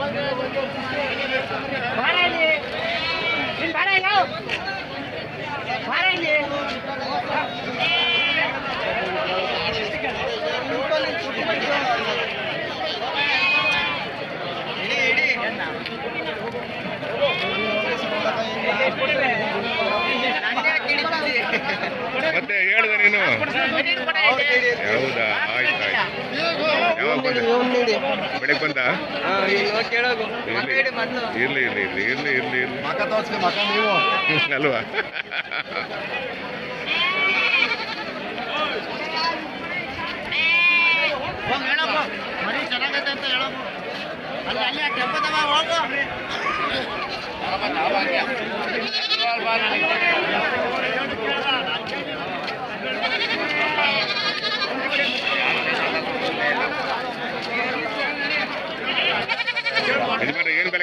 ಮತ್ತೆ ಹೇಳಿದೆ ನೀನು? ಹೌದಾ ಆಯ್ತು ಆಯ್ತು ಯಾವಾಗ ಬಂದೆ ಬೆಳಗ್ಗೆ ಬಂದ? ಇರ್ಲಿ ಇರ್ಲಿ ಇರ್ಲಿ ಇರ್ಲಿ ಇರ್ಲಿ ಇರ್ಲಿ ಅಲ್ವಾ? ಮರಿ ಚೆನ್ನಾಗೈತೆ ಅಂತ ಹೇಳೋ ಅಲ್ಲಿ ಅಲ್ಲಿ ಕೆಂಪದವ ಹೋಗು ಯಜಮಾನ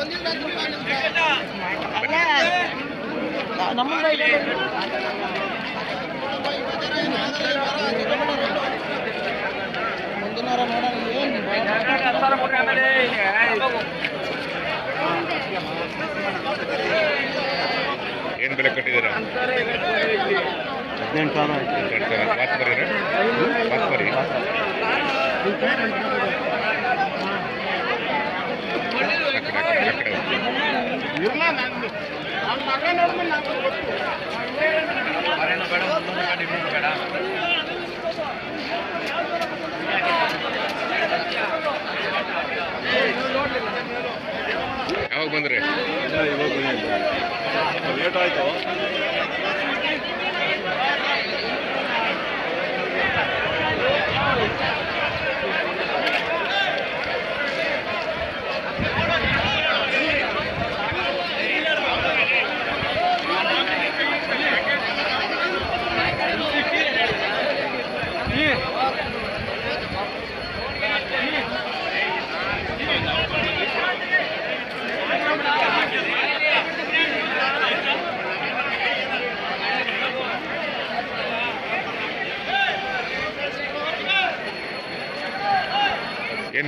ಇಷ್ಟು ಹಾಕ್ಬೇಕು ಏನು ಬೆಲೆ ಕಟ್ಟಿದ್ದೀರಾ? ಹದಿನೆಂಟು ಸಾವಿರ ಆಯ್ತು. ಬಾತ್ಮರಿನ ಬಾತ್ಮರಿ ಯಾವಾಗ ಬಂದ್ರಿ? ಲೇಟ್ ಆಯ್ತು.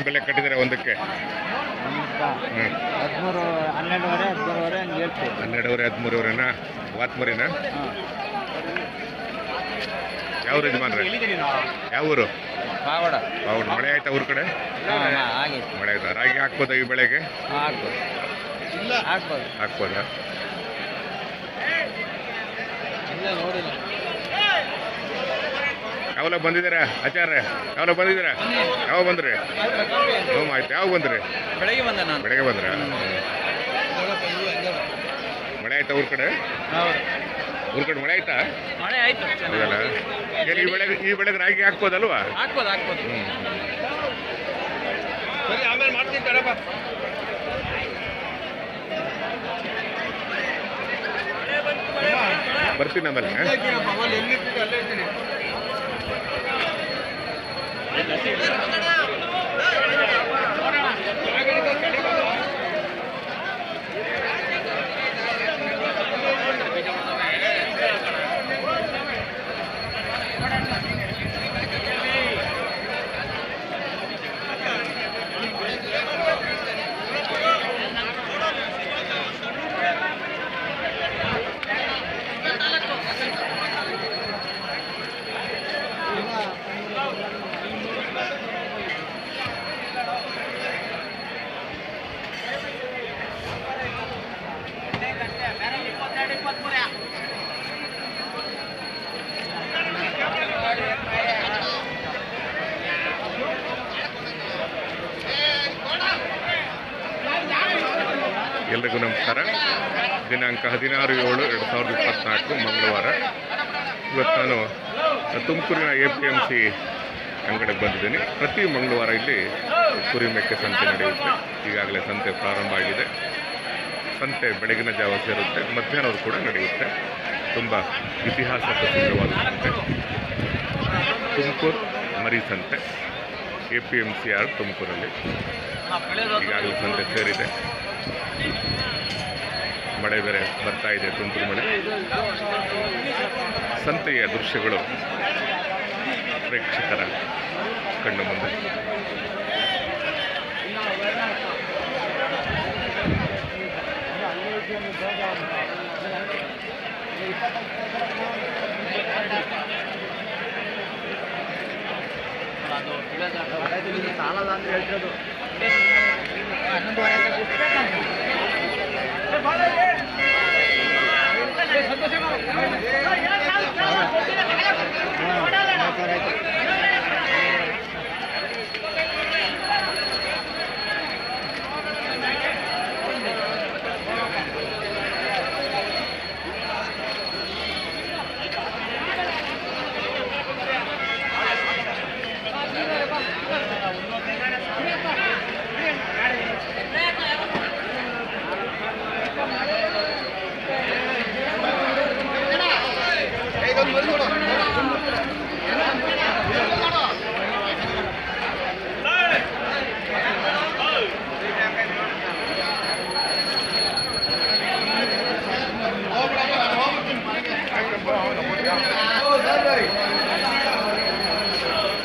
ಏನು ಬೆಲೆ ಕಟ್ಟಿದ್ದಾರೆ ಒಂದಕ್ಕೆ? ಹದಿಮೂರು ಹನ್ನೆರಡುವರೆ ಹದಿಮೂರುವರೆ ಹಂಗೆ ಹೇಳ್ತೀವಿ. ಹನ್ನೆರಡುವರೆ ಹದಿಮೂರುವರೆನಾ? ಯಾವ ಯಜಮಾನ್ರೆ? ಯಾವ ಊರು? ಪಾವಡ. ಹೌದು ಮಳೆ ಆಯ್ತಾ ಊರ ಕಡೆ? ಆಗೈತೆ ಮಳೆ ಆಯ್ತಾ? ರಾಗಿ ಹಾಕ್ಬೋದಾ ಈ ಬೆಳೆಗೆ? ಹಾಕ್ಬೋದು. ಹಾಕ್ಬೋದು. ಹಾಕ್ಬೋದಾ? ಇಲ್ಲ ನೋಡಿಲ್ಲ. ಯಾವಲ್ಲ ಬಂದಿದ್ದೀರಾ ಆಚಾರ್ಯ? ಯಾವಲ್ಲ ಬಂದಿದ್ದೀರಾ? ಯಾವಾಗ ಬಂದ್ರಿ? ಹ್ಞೂ ಆಯ್ತು. ಯಾವಾಗ ಬಂದ್ರಿ? ಬೆಳಗ್ಗೆ ಬಂದ ನಾನು. ಬೆಳಗ್ಗೆ ಬಂದ್ರ? ಮಳೆ ಆಯ್ತಾ ಊರ ಕಡೆ? ಹೌದು. ಊರ ಕಡೆ ಮಳೆ ಆಯ್ತಾ? ಮಳೆ ಆಯ್ತು. ಹೌದಲ್ಲ. ಈ ಬೆಳೆ ಈ ಬೆಳೆಗೆ ರಾಗಿ ಹಾಕ್ಬೋದಲ್ವಾ? ಹಾಕ್ಬೋದು ಹಾಕ್ಬೋದು. ಸರಿ ಆಮೇಲೆ ಮಾಡ್ತೀನಿ ಕಡಪ್ಪ ಬರ್ತೀನಿ ಆಮೇಲೆ Gracias. ಎಲ್ರಿಗೂ ನಮಸ್ಕಾರ ದಿನಾಂಕ ಹದಿನಾರು ಏಳು ಎರಡು ಸಾವಿರದ ಇಪ್ಪತ್ತ್ನಾಲ್ಕು ಮಂಗಳವಾರ. ಇವತ್ತು ನಾನು ತುಮಕೂರಿನ ಎ ಪಿ ಎಂ ಸಿ ಅಂಗಡಿಗೆ ಬಂದಿದ್ದೀನಿ. ಪ್ರತಿ ಮಂಗಳವಾರ ಇಲ್ಲಿ ಕುರಿ ಮೇಕೆ ಸಂತೆ ನಡೆಯುತ್ತೆ. ಈಗಾಗಲೇ ಸಂತೆ ಪ್ರಾರಂಭ ಆಗಿದೆ. ಸಂತೆ ಬೆಳಗಿನ ಜಾವ ಸೇರುತ್ತೆ. ಮಧ್ಯಾಹ್ನವೂ ಕೂಡ ನಡೆಯುತ್ತೆ. ತುಂಬ ಇತಿಹಾಸ ಪ್ರಸಿದ್ಧವಾದ ಸಂತೆ. ತುಮಕೂರು ಮರಿ ಸಂತೆ. A P M C R ತುಮಕೂರಲ್ಲಿ. ಈಗಾಗಲೇ ಸಂತೆ ಸೇರಿದೆ. ಮಳೆ ಬೇರೆ ಬರ್ತಾ ಇದೆ ತುಂತುರು ಮಳೆ. ಸಂತೆಯ ದೃಶ್ಯಗಳು ಪ್ರೇಕ್ಷಕರ ಕಣ್ಣು ಮುಂದೆ. ಸಾಲದ ಅಂತ ಹೇಳ್ತಿರೋದು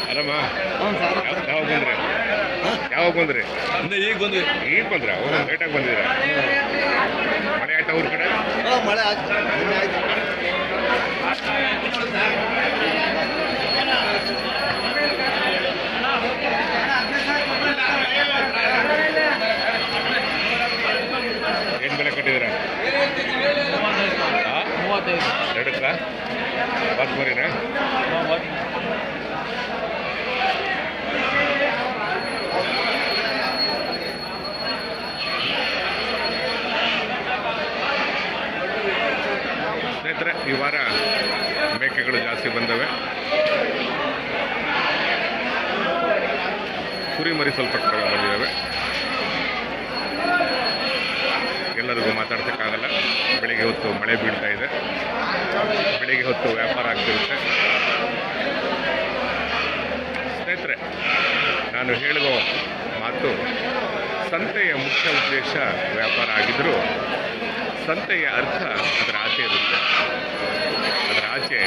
ಅಲ್ಲಮ್ಮ ಹ್ಞೂ ಸರ್ ಯಾವ- ಯಾವಾಗ ಬಂದ್ರಿ? ಯಾವಾಗ ಬಂದ್ರಿ? ಈಗ ಬಂದ್ವಿ. ಈಗ ಬಂದ್ರ? ಲೇಟಾಗಿ ಬಂದಿದ್ರ ಮಳೆ ಆಯ್ತಾ ಅವ್ರ ಕಡೆ? ಮಳೆ ಆಯ್ತು. ಏನು ಬೆಲೆ ಕಟ್ಟಿದ್ದೀರ? ಎರಡಕ್ಕ? ಬಸ್ ಮರಿನಾ ಸ್ನೇಹಿತರೆ ಈ ವಾರ ಮೇಕೆಗಳು ಜಾಸ್ತಿ ಬಂದವೆ. ಕುರಿ ಮರಿ ಸ್ವಲ್ಪ ಕಡಿಮೆ ಬಂದಿದ್ದಾವೆ ಎಲ್ಲರಿಗೂ ಮಾತಾಡ್ಸೋಕ್ಕಾಗಲ್ಲ. ಬೆಳಿಗ್ಗೆ ಹೊತ್ತು ಮಳೆ ಬೀಳ್ತಾ ಇದೆ. ಬೆಳಿಗ್ಗೆ ಹೊತ್ತು ವ್ಯಾಪಾರ ಆಗ್ತಿರುತ್ತೆ. ಸ್ನೇಹಿತರೆ, ನಾನು ಹೇಳುವ ಮಾತು ಸಂತೆಯ ಮುಖ್ಯ ಉದ್ದೇಶ ವ್ಯಾಪಾರ ಆಗಿದ್ದರೂ ಸಂತೆಯ ಅರ್ಥ ಅದರ ಆಚೆ ಇರುತ್ತೆ. ಅದರ ಆಚೆ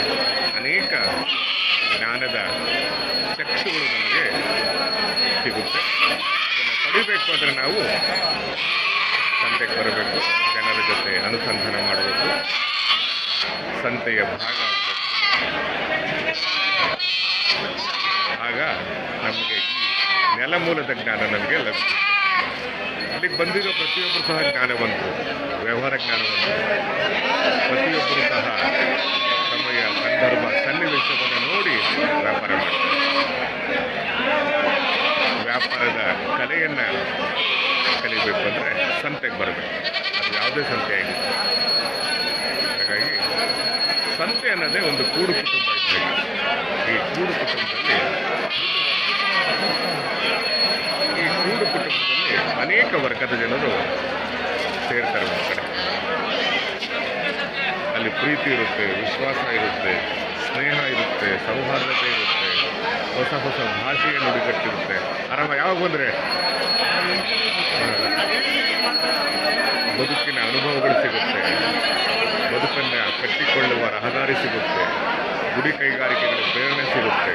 ಅನೇಕ ಜ್ಞಾನದ ಚಕ್ಷುಗಳು ನಮಗೆ ಸಿಗುತ್ತೆ. ಅದನ್ನು ಪಡಿಬೇಕು ಅಂದರೆ ನಾವು ಸಂತೆಗೆ ಬರಬೇಕು, ಜನರ ಜೊತೆ ಅನುಸಂಧಾನ ಮಾಡಬೇಕು, ಸಂತೆಯ ಭಾಗ ಆಗ ನಮಗೆ ಈ ನೆಲಮೂಲದ ಜ್ಞಾನ ನಮಗೆ ಲಭಿಸುತ್ತೆ. ಅಲ್ಲಿಗೆ ಬಂದಿರೋ ಪ್ರತಿಯೊಬ್ಬರು ಸಹ ಜ್ಞಾನವಂತರು ವ್ಯವಹಾರ ಜ್ಞಾನವಂತರು ಪ್ರತಿಯೊಬ್ಬರು ಸಹ ಸಮಯ, ಸಂದರ್ಭ, ಸನ್ನಿವೇಶವನ್ನು ನೋಡಿ ವ್ಯಾಪಾರ ಮಾಡ್ತಾರೆ. ವ್ಯಾಪಾರದ ಕಲೆಯನ್ನು ಕಲಿಬೇಕು ಅಂದರೆ ಸಂತೆಗೆ ಬರಬೇಕು. ಅದು ಯಾವುದೇ ಸಂತೆ ಆಗಿತ್ತು ಹಾಗಾಗಿ ಸಂತೆ ಅನ್ನೋದೇ ಒಂದು ಕೂಡು ಕುಟುಂಬ ಇದ್ದಾಗ ಈ ಕೂಡು ಕುಟುಂಬದಲ್ಲಿ ಈ ಕೂಡು ಕುಟುಂಬದಲ್ಲಿ ವರ್ಗದ ಜನರು ಸೇರ್ತಾರೆ ಒಂದು ಕಡೆ. ಅಲ್ಲಿ ಪ್ರೀತಿ ಇರುತ್ತೆ, ವಿಶ್ವಾಸ ಇರುತ್ತೆ, ಸ್ನೇಹ ಇರುತ್ತೆ, ಸೌಹಾರ್ದತೆ ಇರುತ್ತೆ, ಹೊಸ ಹೊಸ ಭಾಷೆಯ ನುಡಿಗಟ್ಟಿರುತ್ತೆ ಆರಾಮ ಯಾವಾಗ ಬಂದರೆ? ಬದುಕಿನ ಅನುಭವಗಳು ಸಿಗುತ್ತೆ. ಬದುಕನ್ನು ಕಟ್ಟಿಕೊಳ್ಳುವ ರಹದಾರಿ ಸಿಗುತ್ತೆ. ಗುಡಿ ಕೈಗಾರಿಕೆಗಳ ಪ್ರೇರಣೆ ಸಿಗುತ್ತೆ.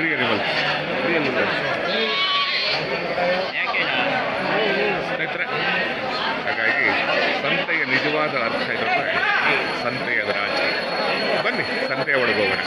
ಫ್ರೀಗೆ ಫ್ರೀ ಸ್ನೇಹಿತರೆ ಹಾಗಾಗಿ ಸಂತೆಯ ನಿಜವಾದ ಅರ್ಥ ಇರೋದ್ರೆ ಸಂತೆಯ ರಾಜ. ಬನ್ನಿ ಸಂತೆಯ ಒಳಗೋಗೋಣ.